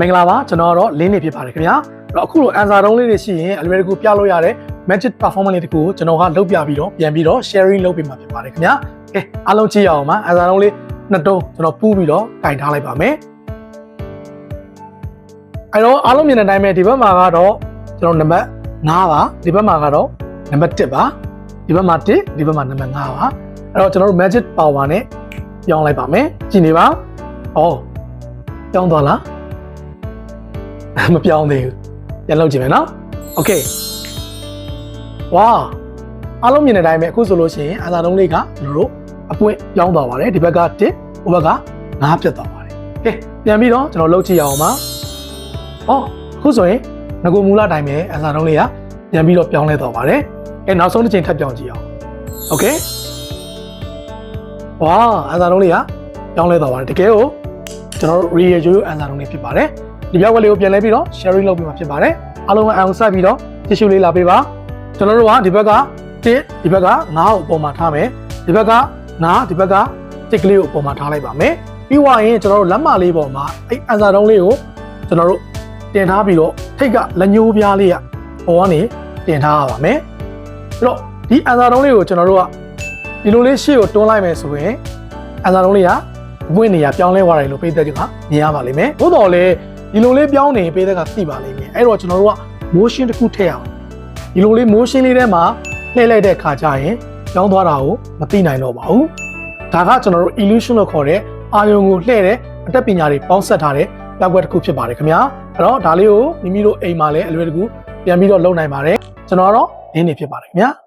မင်္ဂလာပါကျွန်တော်ကတော့လင်းနေဖြစ်ပါတယ်ခင်ဗျာအဲ့တော့အခုလို answer တုံးလေးတွေရှိရင်အလွယ်တကူပြလို့ရတဲ့ magic performance လေးတကူကိုကျွန်တော်ကလုပ်ပြပြီးတော့ပြန်ပြီးတော့ sharing လုပ်ပေးမှာဖြစ်ပါတယ်ခင်ဗျာကဲအားလုံးကြည့်ရအောင်ပါ answer တုံးလေးနှစ်တုံးကျွန်တော်ပူးပြီးတော့ကင်ထားလိုက်ပါမယ်အဲ့တော့အားလုံးမြင်တဲ့အတိုင်းပဲဒီဘက်မှာကတော့ကျွန်တော်နံပါတ်5ပါဒီဘက်မှာကတော့နံပါတ်1ပါဒီဘက်မှာ1ဒီဘက်မှာနံပါတ်5ပါအဲ့တော့ကျွန်တော်တို့ magic power နဲ့ပြောင်းလိုက်ပါမယ်ကြည့်နေပါဩပြောင်းသွားလား မပြောင်းသေးဘူးပြန်လုပ်ကြည့်မယ်နော်โอเคဝါအားလုံးမြင်တဲ့အတိုင်းပဲအခုဆိုလို့ရှိရင်အာသာတုံးလေးကကျွန်တော်တို့အပွင့်ပြောင်းသွားပါတယ်ဒီဘက်က1ဟိုဘက်က9ပြတ်သွားပါတယ်ကဲပြန်ပြီးတော့ကျွန်တော်လုပ်ကြည့်ရအောင်ပါဩအခုဆိုရင်ငကိုမူလတိုင်းပဲအာသာတုံးလေးကပြန်ပြီးတော့ပြောင်းလဲသွားပါတယ်ကဲနောက်ဆုံးတစ်ချိန်ထပ်ပြောင်းကြည့်အောင်โอเคဝါအာသာတုံးလေးကပြောင်းလဲသွားပါတယ်တကယ်ကိုကျွန်တော်တို့ real ရိုးရိုးအာသာတုံးလေးဖြစ်ပါတယ် ဒီပြောက်ကလေးကိုပြန်လဲပြီးတော့ sharing လုပ်ပေးမှာဖြစ်ပါတယ်အားလုံးကအောင်ဆက်ပြီးတော့ tissue လေးလာပေးပါကျွန်တော်တို့ကဒီဘက်က1ဒီဘက်က9ကိုအပေါ်မှာထားမယ်ဒီဘက်က9ဒီဘက်က1ကလေးကိုအပေါ်မှာထားလိုက်ပါမယ်ပြီးွားရင်ကျွန်တော်တို့လက်မလေးပေါ်မှာအဲ့အန်စာတုံးလေးကိုကျွန်တော်တို့တင်ထားပြီးတော့ထိတ်ကလက်ညှိုးပြားလေးကပေါ်ကနေတင်ထားရပါမယ်အဲ့တော့ဒီအန်စာတုံးလေးကိုကျွန်တော်တို့ကဒီလိုလေးရှေ့ကိုတွန်းလိုက်မယ်ဆိုရင်အန်စာတုံးလေးကအပွင့်နေရပြောင်းလဲသွားတယ်လို့ပိတ်သက်ကမြင်ရပါလိမ့်မယ်သို့တော်လည်း ဒီလိုလေးပြောင်းနေပေးတဲ့ကသိပါလိမ့်မယ်အဲ့တော့ကျွန်တော်တို့က motion တစ်ခုထည့်အောင်ဒီလိုလေး motion လေးထဲမှာလှည့်လိုက်တဲ့ခါကျရင်ပြောင်းသွားတာကိုမသိနိုင်တော့ပါဘူးဒါကကျွန်တော်တို့ illusion လို့ခေါ်တဲ့အာယုံကိုလှည့်တဲ့အတတ်ပညာတွေပေါင်းစပ်ထားတဲ့ပြကွက်တစ်ခုဖြစ်ပါတယ်ခင်ဗျာအဲ့တော့ဒါလေးကိုမိမိတို့အိမ်မှာလည်းအလွယ်တကူပြန်ပြီးတော့လုပ်နိုင်ပါတယ်ကျွန်တော်ကတော့ရင်းနေဖြစ်ပါတယ်ခင်ဗျာ